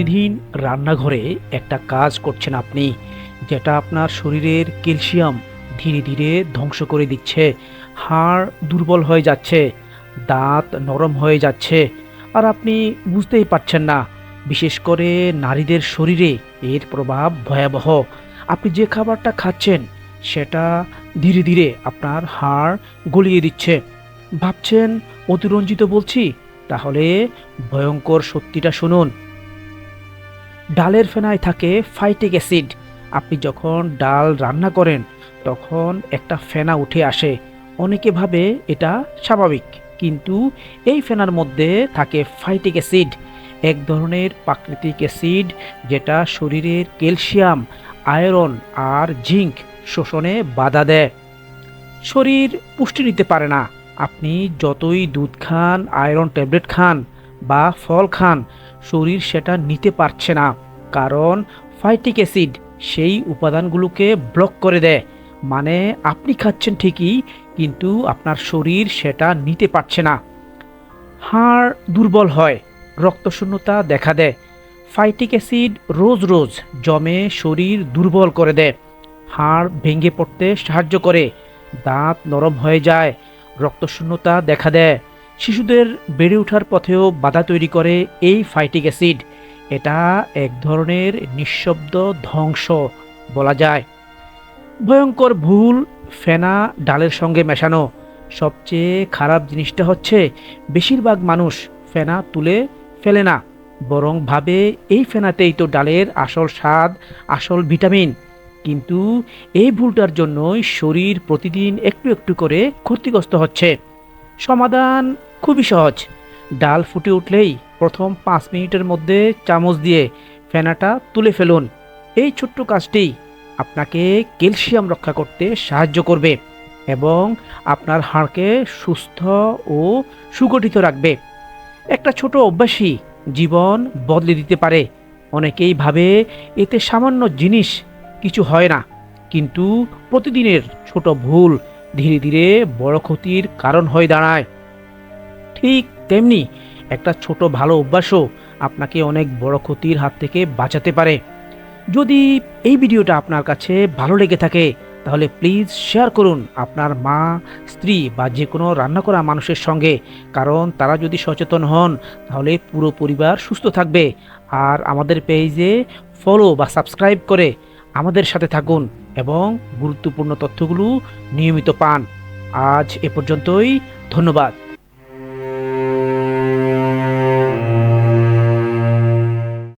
প্রতিদিন রান্নাঘরে একটা কাজ করছেন আপনি, যেটা আপনার শরীরের ক্যালসিয়াম ধীরে ধীরে ধ্বংস করে দিচ্ছে, হাড় দুর্বল হয়ে যাচ্ছে, দাঁত নরম হয়ে যাচ্ছে, আর আপনি বুঝতেই পারছেন না, বিশেষ করে নারীদের শরীরে এর প্রভাব ভয়াবহ। আপনি যে খাবারটা খাচ্ছেন, সেটা ধীরে ধীরে আপনার হাড় গলিয়ে দিচ্ছে। ভাবছেন, অতিরঞ্জিত বলছি? তাহলে ভয়ঙ্কর সত্যিটা শুনুন। ডালের ফেনায় থাকে ফাইটিক অ্যাসিড আপনি যখন ডাল রান্না করেন, তখন একটা ফেনা উঠে আসে। অনেকে ভাবে এটা স্বাভাবিক, কিন্তু এই ফেনার মধ্যে থাকে ফাইটিক অ্যাসিড এক ধরনের প্রাকৃতিক অ্যাসিড যেটা শরীরের ক্যালসিয়াম, আয়রন আর জিঙ্ক শোষণে বাধা দেয়। শরীর পুষ্টি নিতে পারে না। আপনি যতই দুধ খান, আয়রন ট্যাবলেট খান বা ফল খান, শরীর সেটা নিতে পারছে না। কারণ ফাইটিক অ্যাসিড সেই উপাদানগুলোকে ব্লক করে দেয়। মানে আপনি খাচ্ছেন ঠিকই, কিন্তু আপনার শরীর সেটা নিতে পারছে না। হাড় দুর্বল হয়, রক্তশূন্যতা দেখা দেয়। ফাইটিক অ্যাসিড রোজ রোজ জমে শরীর দুর্বল করে দেয়। হাড় ভেঙে পড়তে সাহায্য করে, দাঁত নরম হয়ে যায়, রক্তশূন্যতা দেখা দেয়। শিশুদের বেড়ে ওঠার পথেও বাধা তৈরি করে এই ফাইটিক অ্যাসিড। এটা এক ধরনের নিঃশব্দ ধ্বংস বলা যায়। ভয়ঙ্কর ভুল ফেনা ডালের সঙ্গে মেশানো। সবচেয়ে খারাপ জিনিসটা হচ্ছে, বেশিরভাগ মানুষ ফেনা তুলে ফেলে না। বরং ভাবে এই ফেনাতেই তো ডালের আসল স্বাদ, আসল ভিটামিন। কিন্তু এই ভুলটার জন্যই শরীর প্রতিদিন একটু একটু করে ক্ষতিগ্রস্ত হচ্ছে। সমাধান খুবই সহজ। ডাল ফুটে উঠলেই প্রথম পাঁচ মিনিটের মধ্যে চামচ দিয়ে ফেনাটা তুলে ফেলুন। এই ছোট্ট কাজটি আপনাকে ক্যালসিয়াম রক্ষা করতে সাহায্য করবে এবং আপনার হাড়কে সুস্থ ও সুগঠিত রাখবে। একটা ছোট অভ্যাসই জীবন বদলে দিতে পারে। অনেকেই ভাবে এতে সামান্য জিনিস কিছু হয় না, কিন্তু প্রতিদিনের ছোট ভুল ধীরে ধীরে বড় ক্ষতির কারণ হয়ে দাঁড়ায়। ঠিক তেমনি একটা ছোট ভালো অভ্যাসও আপনাকে অনেক বড় ক্ষতির হাত থেকে বাঁচাতে পারে। যদি এই ভিডিওটা আপনার কাছে ভালো লেগে থাকে, তাহলে প্লিজ শেয়ার করুন আপনার মা, স্ত্রী বা যে কোনো রান্না করা মানুষের সঙ্গে। কারণ তারা যদি সচেতন হন, তাহলে পুরো পরিবার সুস্থ থাকবে। আর আমাদের পেজে ফলো বা সাবস্ক্রাইব করে আমাদের সাথে থাকুন এবং গুরুত্বপূর্ণ তথ্যগুলো নিয়মিত পান। আজ এ পর্যন্তই, ধন্যবাদ।